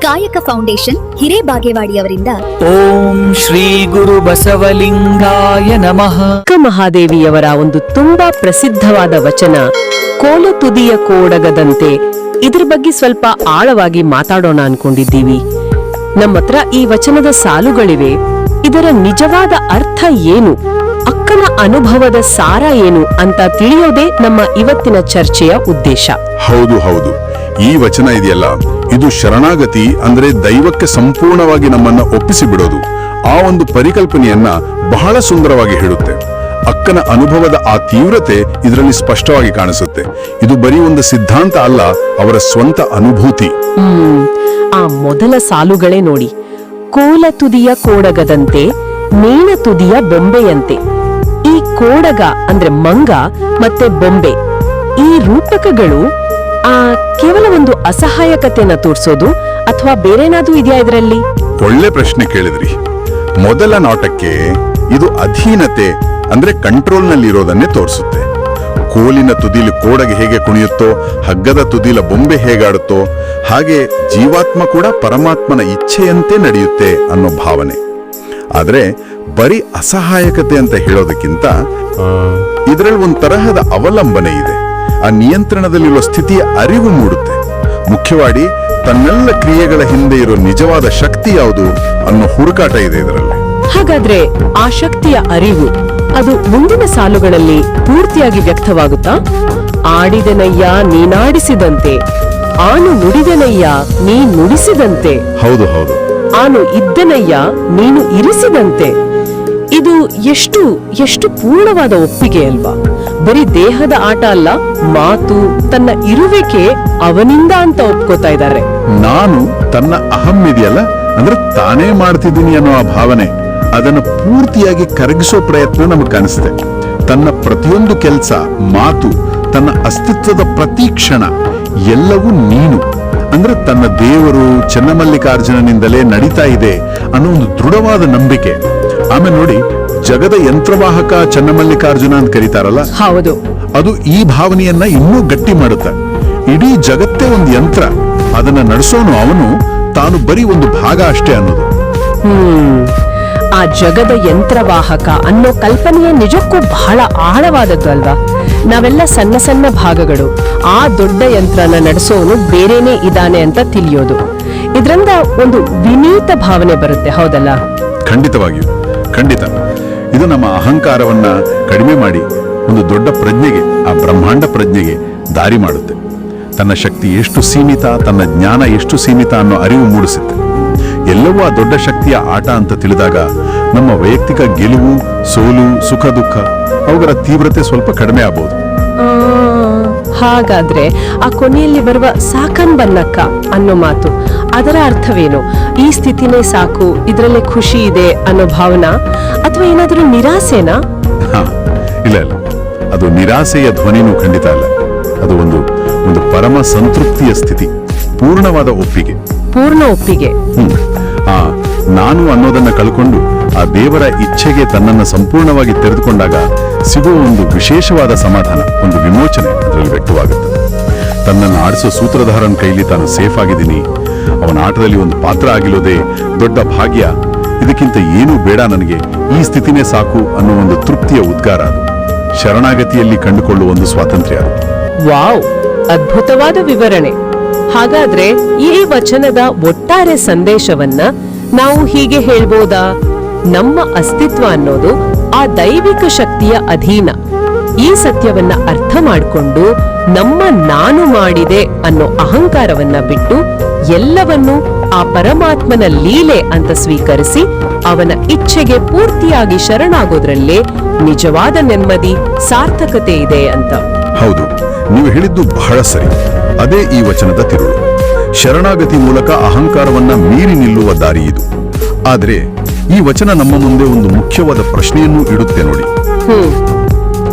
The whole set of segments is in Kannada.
ಕಾಯಕ ಫೌಂಡೇಶನ್ ಹಿರೇಬಾಗೇವಾಡಿಯವರಿಂದ. ಓಂ ಶ್ರೀ ಗುರು ಬಸವಲಿಂಗಾಯ ನಮಃ. ಅಕ್ಕ ಮಹಾದೇವಿಯವರ ಒಂದು ತುಂಬಾ ಪ್ರಸಿದ್ಧವಾದ ವಚನ ಕೋಲು ತುದಿಯ ಕೋಡಗದಂತೆ. ಇದ್ರ ಬಗ್ಗೆ ಸ್ವಲ್ಪ ಆಳವಾಗಿ ಮಾತಾಡೋಣ ಅನ್ಕೊಂಡಿದ್ದೀವಿ. ನಮ್ಮತ್ರ ಈ ವಚನದ ಸಾಲುಗಳಿವೆ. ಇದರ ನಿಜವಾದ ಅರ್ಥ ಏನು? ಅಕ್ಕನ ಅನುಭವದ ಸಾರ ಏನು ಅಂತ ತಿಳಿಯೋದೇ ನಮ್ಮ ಇವತ್ತಿನ ಚರ್ಚೆಯ ಉದ್ದೇಶ. ಹೌದು ಹೌದು. ಈ ವಚನ ಇದೆಯಲ್ಲ? ಇದು ಶರಣಾಗತಿ ಅಂದ್ರೆ ದೈವಕ್ಕೆ ಸಂಪೂರ್ಣವಾಗಿ ನಮ್ಮನ್ನ ಒಪ್ಪಿಸಿ ಬಿಡೋದು ಆ ಒಂದು ಪರಿಕಲ್ಪನೆಯನ್ನ ಬಹಳ ಸುಂದರವಾಗಿ ಹೇಳುತ್ತೆ. ಅಕ್ಕನ ಅನುಭವದ ಆ ತೀವ್ರತೆ ಇದರಲ್ಲಿ ಸ್ಪಷ್ಟವಾಗಿ ಕಾಣಿಸುತ್ತೆ. ಇದು ಬರೀ ಒಂದು ಸಿದ್ಧಾಂತ ಅಲ್ಲ, ಅವರ ಸ್ವಂತ ಅನುಭೂತಿ. ಆ ಮೊದಲ ಸಾಲುಗಳೇ ನೋಡಿ. ಕೋಲ ತುದಿಯ ಕೋಡಗದಂತೆ ನೇಣ ತುದಿಯ ಬೊಂಬೆಯಂತೆ. ಈ ಕೋಡಗ ಅಂದ್ರೆ ಮಂಗ ಮತ್ತೆ ಬೊಂಬೆ. ಈ ರೂಪಕಗಳು ಆ ಕೇವಲ ಒಂದು ಅಸಹಾಯಕತೆಯನ್ನು ತೋರಿಸೋದು ಅಥವಾ ಬೇರೇನಾದ್ರೂ ಇದೆಯಾ ಇದರಲ್ಲಿ? ಒಳ್ಳೆ ಪ್ರಶ್ನೆ ಕೇಳಿದ್ರಿ. ಮೊದಲ ನೋಟಕ್ಕೆ ಇದು ಅಧೀನತೆ ಅಂದ್ರೆ ಕಂಟ್ರೋಲ್ನಲ್ಲಿರೋದನ್ನೇ ತೋರಿಸುತ್ತೆ. ಕೋಲಿನ ತುದಿಲಿ ಕೋಡಗೆ ಹೇಗೆ ಕುಣಿಯುತ್ತೋ ಹಗ್ಗದ ತುದಿಲ ಬೊಂಬೆ ಹೇಗಾಡುತ್ತೋ ಹಾಗೆ ಜೀವಾತ್ಮ ಕೂಡ ಪರಮಾತ್ಮನ ಇಚ್ಛೆಯಂತೆ ನಡೆಯುತ್ತೆ ಅನ್ನೋ ಭಾವನೆ. ಆದ್ರೆ ಬರೀ ಅಸಹಾಯಕತೆ ಅಂತ ಹೇಳೋದಕ್ಕಿಂತ ಇದರಲ್ಲಿ ಒಂದು ತರಹದ ಅವಲಂಬನೆ ಇದೆ. ಆ ನಿಯಂತ್ರಣದಲ್ಲಿರುವ ಸ್ಥಿತಿಯ ಅರಿವು ಮೂಡುತ್ತೆ. ಮುಖ್ಯವಾಗಿ ತನ್ನೆಲ್ಲ ಕ್ರಿಯೆಗಳ ಹಿಂದೆ ಇರೋ ನಿಜವಾದ ಶಕ್ತಿ ಯಾವುದು ಅನ್ನೋ ಹುಡುಕಾಟ ಇದೆ ಇದರಲ್ಲಿ. ಹಾಗಾದ್ರೆ ಆ ಶಕ್ತಿಯ ಅರಿವು ಅದು ಮುಂದಿನ ಸಾಲುಗಳಲ್ಲಿ ಪೂರ್ತಿಯಾಗಿ ವ್ಯಕ್ತವಾಗುತ್ತಾ? ಆಡಿದನಯ್ಯ ನೀನಾಡಿಸಿದಂತೆ ಆನು ನುಡಿದನಯ್ಯ ನೀ ನುಡಿಸಿದಂತೆ ಹೌದು ಹೌದು. ಆನು ಇದ್ದನಯ್ಯ ನೀನು ಇರಿಸಿದಂತೆ. ಇದು ಎಷ್ಟು ಎಷ್ಟು ಪೂರ್ಣವಾದ ಒಪ್ಪಿಗೆ ಅಲ್ವಾ? ಬರೀ ದೇಹದ ಆಟ ಅಲ್ಲ, ಮಾತು, ತನ್ನ ಇರುವಿಕೆ ಅವನಿಂದ ಅಂತ ಒಪ್ಕೋತಾ ಇದ್ದಾರೆ. ನಾನು ತನ್ನ ಅಹಂ ಇದೆಯಲ್ಲ, ಅಂದ್ರೆ ತಾನೇ ಮಾಡ್ತಿದ್ದೀನಿ ಅನ್ನೋ ಆ ಭಾವನೆ, ಅದನ್ನು ಪೂರ್ತಿಯಾಗಿ ಕರಗಿಸೋ ಪ್ರಯತ್ನ ನಮಗೆ ಕಾಣಿಸುತ್ತೆ ತನ್ನ ಪ್ರತಿಯೊಂದು ಕೆಲಸ, ಮಾತು, ತನ್ನ ಅಸ್ತಿತ್ವದ ಪ್ರತಿ ಕ್ಷಣ, ಎಲ್ಲವೂ ನೀನು. ಅಂದ್ರೆ ತನ್ನ ದೇವರು ಚನ್ನಮಲ್ಲಿಕಾರ್ಜುನನಿಂದಲೇ ನಡೀತಾ ಇದೆ ಅನ್ನೋ ಒಂದು ದೃಢವಾದ ನಂಬಿಕೆ. ಆಮೇಲೆ ನೋಡಿ ಜಗದ ಯಂತ್ರವಾಹಕ ಚನ್ನಮಲ್ಲಿಕಾರ್ಜುನ ಅಂತ ಕರೀತಾರಲ್ಲ? ಹೌದು. ಅದು ಈ ಭಾವನೆಯನ್ನ ಇನ್ನೂ ಗಟ್ಟಿ ಮಾಡುತ್ತೆ. ಇಡೀ ಜಗತ್ತೇ ಒಂದು ಯಂತ್ರ. ಅದನ್ನ ನಡೆಸೋನು ಅವನು ತಾನು ಬರೀ ಒಂದು ಭಾಗ ಅಷ್ಟೇ ಅನ್ನೋದು. ಆ ಜಗದ ಯಂತ್ರವಾಹಕ ಅನ್ನೋ ಕಲ್ಪನೆಯ ನಿಜಕ್ಕೂ ಬಹಳ ಆಳವಾದದ್ದು ಅಲ್ವಾ? ನಾವೆಲ್ಲ ಸಣ್ಣ ಸಣ್ಣ ಭಾಗಗಳು. ಆ ದೊಡ್ಡ ಯಂತ್ರನ ನಡೆಸೋನು ಬೇರೆನೇ ಇದಾನೆ ಅಂತ ತಿಳಿಯೋದು. ಇದ್ರಿಂದ ಒಂದು ವಿನೀತ ಭಾವನೆ ಬರುತ್ತೆ ಹೌದಲ್ಲ? ಖಂಡಿತವಾಗಿಯೂ. ಖಂಡಿತ. ಇದು ನಮ್ಮ ಅಹಂಕಾರವನ್ನ ಕಡಿಮೆ ಮಾಡಿ ಒಂದು ದೊಡ್ಡ ಪ್ರಜ್ಞೆಗೆ, ಆ ಬ್ರಹ್ಮಾಂಡ ಪ್ರಜ್ಞೆಗೆ ದಾರಿ ಮಾಡುತ್ತೆ. ತನ್ನ ಶಕ್ತಿ ಎಷ್ಟು ಸೀಮಿತ, ತನ್ನ ಜ್ಞಾನ ಎಷ್ಟು ಸೀಮಿತ ಅನ್ನೋ ಅರಿವು ಮೂಡಿಸುತ್ತೆ. ಎಲ್ಲವೂ ಆ ದೊಡ್ಡ ಶಕ್ತಿಯ ಆಟ ಅಂತ ತಿಳಿದಾಗ ನಮ್ಮ ವೈಯಕ್ತಿಕ ಗೆಲುವು, ಸೋಲು, ಸುಖ, ದುಃಖ ಅವುಗಳ ತೀವ್ರತೆ ಸ್ವಲ್ಪ ಕಡಿಮೆ ಆಗಬಹುದು ಹಾಗಾದ್ರೆ ಆ ಕೊನೆಯಲ್ಲಿ ಬರುವ ಸಾಕನ್ ಬನ್ನಕ್ಕ ಅನ್ನೋ ಮಾತು, ಅದರ ಅರ್ಥವೇನು? ಈ ಸ್ಥಿತಿನೇ ಸಾಕು, ಇದರಲ್ಲೇ ಖುಷಿ ಇದೆ ಅನ್ನೋ ಭಾವನಾ? ಅಥವಾ ಏನಾದರೂ ನಿರಾಸೆನಾ? ಇಲ್ಲ ಇಲ್ಲ. ಅದು ನಿರಾಸೆಯ ಧ್ವನಿನೂ ಖಂಡಿತ ಅಲ್ಲ. ಅದು ಒಂದು ಒಂದು ಪರಮ ಸಂತೃಪ್ತಿಯ ಸ್ಥಿತಿ ಪೂರ್ಣವಾದ ಒಪ್ಪಿಗೆ. ಪೂರ್ಣ ಒಪ್ಪಿಗೆ. ಆ ನಾನು ಅನ್ನೋದನ್ನ ಕಳ್ಕೊಂಡು ಆ ದೇವರ ಇಚ್ಛೆಗೆ ತನ್ನನ್ನು ಸಂಪೂರ್ಣವಾಗಿ ತೆರೆದುಕೊಂಡಾಗ ಸಿಗುವ ಒಂದು ವಿಶೇಷವಾದ ಸಮಾಧಾನ ಒಂದು ವಿಮೋಚನೆ ಅದರಲ್ಲಿ ವ್ಯಕ್ತವಾಗುತ್ತೆ. ತನ್ನನ್ನು ಆಡಿಸೋ ಸೂತ್ರಧಾರನ ಕೈಲಿ ತಾನು ಸೇಫ್ ಆಗಿದ್ದೀನಿ. ಅವನ ಆಟದಲ್ಲಿ ಒಂದು ಪಾತ್ರ ಆಗಿರೋದೇ ದೊಡ್ಡ ಭಾಗ್ಯ ಇದಕ್ಕಿಂತ ಏನೂ ಬೇಡ ನನಗೆ. ಈ ಸ್ಥಿತಿನೇ ಸಾಕು ಅನ್ನೋ ಒಂದು ತೃಪ್ತಿಯ ಉದ್ಗಾರ ಅದು. ಶರಣಾಗತಿಯಲ್ಲಿ ಕಂಡುಕೊಳ್ಳುವ ಒಂದು ಸ್ವಾತಂತ್ರ್ಯ ವಾವ್, ಅದ್ಭುತವಾದ ವಿವರಣೆ. ಹಾಗಾದ್ರೆ ಈ ವಚನದ ಒಟ್ಟಾರೆ ಸಂದೇಶವನ್ನ ನಾವು ಹೀಗೆ ಹೇಳ್ಬೋದಾ? ನಮ್ಮ ಅಸ್ತಿತ್ವ ಅನ್ನೋದು ಆ ದೈವಿಕ ಶಕ್ತಿಯ ಅಧೀನ. ಈ ಸತ್ಯವನ್ನ ಅರ್ಥ ಮಾಡಿಕೊಂಡು ನಮ್ಮ ನಾನು ಮಾಡಿದೆ ಅನ್ನೋ ಅಹಂಕಾರವನ್ನ ಬಿಟ್ಟು ಎಲ್ಲವನ್ನೂ ಆ ಪರಮಾತ್ಮನ ಲೀಲೆ ಅಂತ ಸ್ವೀಕರಿಸಿ ಅವನ ಇಚ್ಛೆಗೆ ಪೂರ್ತಿಯಾಗಿ ಶರಣಾಗೋದ್ರಲ್ಲೇ ನಿಜವಾದ ನೆಮ್ಮದಿ ಸಾರ್ಥಕತೆ ಇದೆ ಅಂತ. ಹೌದು ನೀವು ಹೇಳಿದ್ದು ಬಹಳ ಸರಿ. ಅದೇ ಈ ವಚನದ ತಿರುಳು. ಶರಣಾಗತಿ ಮೂಲಕ ಅಹಂಕಾರವನ್ನ ಮೀರಿ ನಿಲ್ಲುವ ದಾರಿ ಇದು. ಆದರೆ ಈ ವಚನ ನಮ್ಮ ಮುಂದೆ ಒಂದು ಮುಖ್ಯವಾದ ಪ್ರಶ್ನೆಯನ್ನು ಇಡುತ್ತೆ ನೋಡಿ.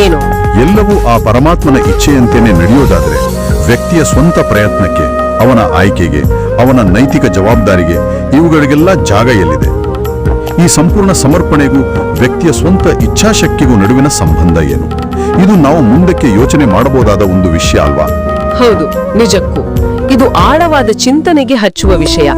ಏನು? ಎಲ್ಲವೂ ಆ ಪರಮಾತ್ಮನ ಇಚ್ಛೆಯಂತೆಯೇ ನಡೆಯೋದಾದ್ರೆ ವ್ಯಕ್ತಿಯ ಸ್ವಂತ ಪ್ರಯತ್ನಕ್ಕೆ ಅವನ ಆಯ್ಕೆಗೆ, ಅವನ ನೈತಿಕ ಜವಾಬ್ದಾರಿಗೆ ಇವುಗಳಿಗೆಲ್ಲ ಜಾಗ ಎಲ್ಲಿದೆ? ಈ ಸಂಪೂರ್ಣ ಸಮರ್ಪಣೆಗೂ ವ್ಯಕ್ತಿಯ ಸ್ವಂತ ಇಚ್ಛಾಶಕ್ತಿಗೂ ನಡುವಿನ ಸಂಬಂಧ ಏನು? ಇದು ನಾವು ಮುಂದಕ್ಕೆ ಯೋಚನೆ ಮಾಡಬಹುದಾದ ಒಂದು ವಿಷಯ ಅಲ್ವಾ? ಹೌದು, ನಿಜಕ್ಕೂ. ಇದು ಆಳವಾದ ಚಿಂತನೆಗೆ ಹಚ್ಚುವ ವಿಷಯ.